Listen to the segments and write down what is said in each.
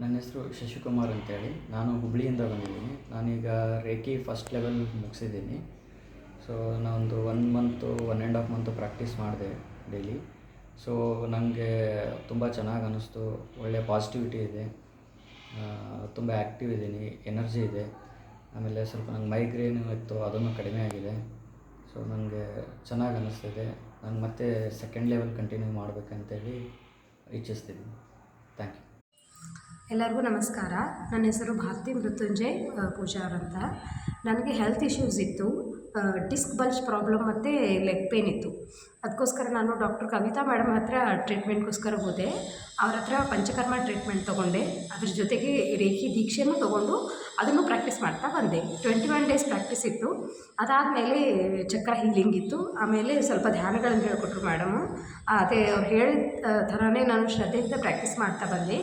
ನನ್ನ ಹೆಸರು ಶಶಿಕುಮಾರ್ ಅಂತೇಳಿ. ನಾನು ಹುಬ್ಬಳ್ಳಿಯಿಂದ ಬಂದಿದ್ದೀನಿ. ನಾನೀಗ ರೇಖಿ ಫಸ್ಟ್ ಲೆವೆಲ್ ಮುಗಿಸಿದ್ದೀನಿ. ಸೊ ನಾನೊಂದು one month one and half month practice ಮಾಡಿದೆ ಡೈಲಿ ಸೊ ನನಗೆ ತುಂಬ ಚೆನ್ನಾಗಿ ಅನ್ನಿಸ್ತು ಒಳ್ಳೆಯ ಪಾಸಿಟಿವಿಟಿ ಇದೆ. ತುಂಬ ಆ್ಯಕ್ಟಿವ್ ಇದ್ದೀನಿ. ಎನರ್ಜಿ ಇದೆ. ಆಮೇಲೆ ಸ್ವಲ್ಪ ನಂಗೆ ಮೈಗ್ರೇನು ಇತ್ತು. ಅದನ್ನು ಕಡಿಮೆ ಆಗಿದೆ. ಸೊ ನನಗೆ ಚೆನ್ನಾಗಿ ಅನ್ನಿಸ್ತಿದೆ ನಾನು ಮತ್ತೆ ಸೆಕೆಂಡ್ ಲೆವೆಲ್ ಕಂಟಿನ್ಯೂ ಮಾಡಬೇಕಂತೇಳಿ ಇಚ್ಛಿಸ್ತಿದ್ದೀನಿ ಥ್ಯಾಂಕ್ ಯು ಎಲ್ಲರಿಗೂ ನಮಸ್ಕಾರ. ನನ್ನ ಹೆಸರು ಭಾರತಿ ಮೃತ್ಯುಂಜಯ್ ಪೂಜಾರ್ ಅಂತ. ನನಗೆ ಹೆಲ್ತ್ ಇಶ್ಯೂಸ್ ಇತ್ತು. ಡಿಸ್ಕ್ ಬಲ್ಜ್ ಪ್ರಾಬ್ಲಮ್ ಮತ್ತು ಲೆಗ್ ಪೇನ್ ಇತ್ತು. ಅದಕ್ಕೋಸ್ಕರ ನಾನು ಡಾಕ್ಟರ್ ಕವಿತಾ ಮೇಡಮ್ ಹತ್ರ ಟ್ರೀಟ್ಮೆಂಟ್ಗೋಸ್ಕರ ಹೋದೆ. ಅವ್ರ ಹತ್ರ ಪಂಚಕರ್ಮ ಟ್ರೀಟ್ಮೆಂಟ್ ತೊಗೊಂಡೆ. ಅದ್ರ ಜೊತೆಗೆ ರೇಖಿ ದೀಕ್ಷೆನೂ ತೊಗೊಂಡು ಅದನ್ನು ಪ್ರಾಕ್ಟೀಸ್ ಮಾಡ್ತಾ ಬಂದೆ. ಟ್ವೆಂಟಿ ಒನ್ ಡೇಸ್ ಪ್ರಾಕ್ಟೀಸ್ ಇತ್ತು. ಅದಾದಮೇಲೆ ಚಕ್ರ ಹೀಲಿಂಗ್ ಇತ್ತು. ಆಮೇಲೆ ಸ್ವಲ್ಪ ಧ್ಯಾನಗಳನ್ನು ಹೇಳಿಕೊಟ್ರು ಮೇಡಮು. ಅದೇ ಅವ್ರು ಹೇಳಿದ ಥರನೇ ನಾನು ಶ್ರದ್ಧೆಯಿಂದ ಪ್ರಾಕ್ಟೀಸ್ ಮಾಡ್ತಾ ಬಂದೆ.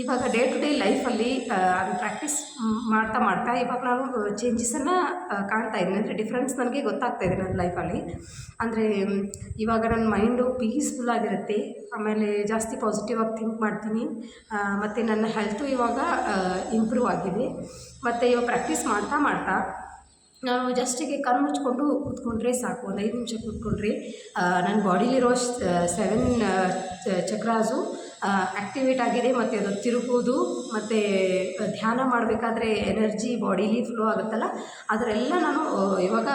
ಇವಾಗ ಡೇ ಟು ಡೇ ಲೈಫಲ್ಲಿ ಅದು ಪ್ರಾಕ್ಟೀಸ್ ಮಾಡ್ತಾ ಮಾಡ್ತಾ ಇವಾಗ ನಾನು ಚೇಂಜಸನ್ನು ಕಾಣ್ತಾ ಇದ್ದೀನಿ. ಅಂದರೆ ಡಿಫ್ರೆನ್ಸ್ ನನಗೆ ಗೊತ್ತಾಗ್ತಾ ಇದೆ ನನ್ನ ಲೈಫಲ್ಲಿ. ಅಂದರೆ ಇವಾಗ ನನ್ನ ಮೈಂಡು ಪೀಸ್ಫುಲ್ ಆಗಿರುತ್ತೆ. ಆಮೇಲೆ ಜಾಸ್ತಿ ಪಾಸಿಟಿವ್ ಆಗಿ ಥಿಂಕ್ ಮಾಡ್ತೀನಿ. ಮತ್ತು ನನ್ನ ಹೆಲ್ತು ಇವಾಗ ಇಂಪ್ರೂವ್ ಆಗಿದೆ. ಮತ್ತು ಇವಾಗ ಪ್ರಾಕ್ಟೀಸ್ ಮಾಡ್ತಾ ಮಾಡ್ತಾ ನಾನು ಜಸ್ಟಿಗೆ ಕಣ್ಣು ಮುಚ್ಕೊಂಡು ಕೂತ್ಕೊಂಡ್ರೆ ಸಾಕು. ಒಂದು ಐದು ನಿಮಿಷ ಕೂತ್ಕೊಂಡ್ರೆ ನನ್ನ ಬಾಡಿಲಿರೋ ಸೆವೆನ್ ಚಕ್ರಾಸು ಆ್ಯಕ್ಟಿವೇಟ್ ಆಗಿದೆ. ಮತ್ತು ಅದು ತಿರುಗೋದು ಮತ್ತು ಧ್ಯಾನ ಮಾಡಬೇಕಾದ್ರೆ ಎನರ್ಜಿ ಬಾಡಿಲಿ ಫ್ಲೋ ಆಗುತ್ತಲ್ಲ? ಅದರೆಲ್ಲ ನಾನು ಇವಾಗ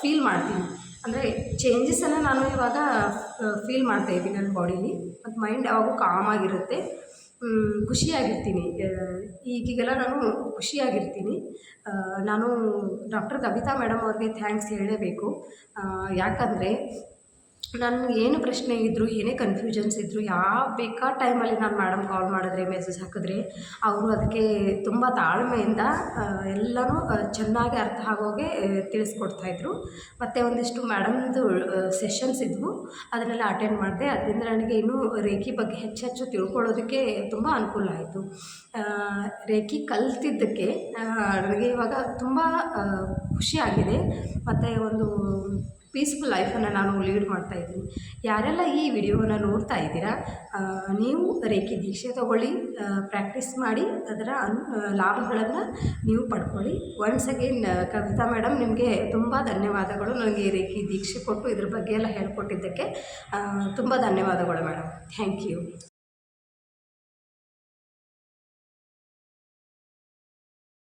ಫೀಲ್ ಮಾಡ್ತೀನಿ. ಅಂದರೆ ಚೇಂಜಸನ್ನು ನಾನು ಇವಾಗ ಫೀಲ್ ಮಾಡ್ತಾ ಇದ್ದೀನಿ ನನ್ನ ಬಾಡಿಲಿ ಮತ್ತು ಮೈಂಡ್ ಯಾವಾಗೂ ಕಾಮ್ ಆಗಿರುತ್ತೆ. ಖುಷಿಯಾಗಿರ್ತೀನಿ. ಈಗೀಗೆಲ್ಲ ನಾನು ಖುಷಿಯಾಗಿರ್ತೀನಿ. ನಾನು ಡಾಕ್ಟರ್ ಕವಿತಾ ಮೇಡಮ್ ಅವ್ರಿಗೆ ಥ್ಯಾಂಕ್ಸ್ ಹೇಳಲೇಬೇಕು ಯಾಕಂದರೆ ನನಗೆ ಏನು ಪ್ರಶ್ನೆ ಇದ್ದರೂ ಏನೇ ಕನ್ಫ್ಯೂಷನ್ಸ್ ಇದ್ದರೂ ಯಾವ ಬೇಕಾದ ಟೈಮಲ್ಲಿ ನಾನು ಮೇಡಮ್ ಕಾಲ್ ಮಾಡಿದ್ರೆ ಮೆಸೇಜ್ ಹಾಕಿದ್ರೆ, ಅವರು ಅದಕ್ಕೆ ತುಂಬ ತಾಳ್ಮೆಯಿಂದ ಎಲ್ಲನೂ ಚೆನ್ನಾಗಿ ಅರ್ಥ ಆಗೋಗೆ ತಿಳಿಸ್ಕೊಡ್ತಾಯಿದ್ರು ಮತ್ತು ಒಂದಿಷ್ಟು ಮೇಡಮ್ದು ಸೆಷನ್ಸ್ ಇದ್ವು. ಅದನ್ನೆಲ್ಲ ಅಟೆಂಡ್ ಮಾಡಿದೆ. ಅದರಿಂದ ನನಗೆ ಇನ್ನೂ ರೇಖಿ ಬಗ್ಗೆ ಹೆಚ್ಚು ಹೆಚ್ಚು ತಿಳ್ಕೊಳ್ಳೋದಕ್ಕೆ ತುಂಬ ಅನುಕೂಲ ಆಯಿತು. ರೇಖಿ ಕಲ್ತಿದ್ದಕ್ಕೆ ನನಗೆ ಇವಾಗ ತುಂಬ ಖುಷಿಯಾಗಿದೆ ಮತ್ತು ಒಂದು ಪೀಸ್ಫುಲ್ ಲೈಫನ್ನು ನಾನು ಲೀಡ್ ಮಾಡ್ತಾ ಇದ್ದೀನಿ. ಯಾರೆಲ್ಲ ಈ ವಿಡಿಯೋನ ನೋಡ್ತಾ ಇದ್ದೀರಾ ನೀವು ರೇಖಿ ದೀಕ್ಷೆ ತಗೊಳ್ಳಿ ಪ್ರಾಕ್ಟೀಸ್ ಮಾಡಿ, ಅದರ ಅನ್ ಲಾಭಗಳನ್ನು ನೀವು ಪಡ್ಕೊಳ್ಳಿ. ಒನ್ಸ್ ಅಗೇನ್ ಕವಿತಾ ಮೇಡಮ್ ನಿಮಗೆ ತುಂಬ ಧನ್ಯವಾದಗಳು ನನಗೆ ರೇಖಿ ದೀಕ್ಷೆ ಕೊಟ್ಟು ಇದ್ರ ಬಗ್ಗೆ ಎಲ್ಲ ಹೇಳ್ಕೊಟ್ಟಿದ್ದಕ್ಕೆ. ತುಂಬ ಧನ್ಯವಾದಗಳು ಮೇಡಮ್ ಥ್ಯಾಂಕ್ ಯು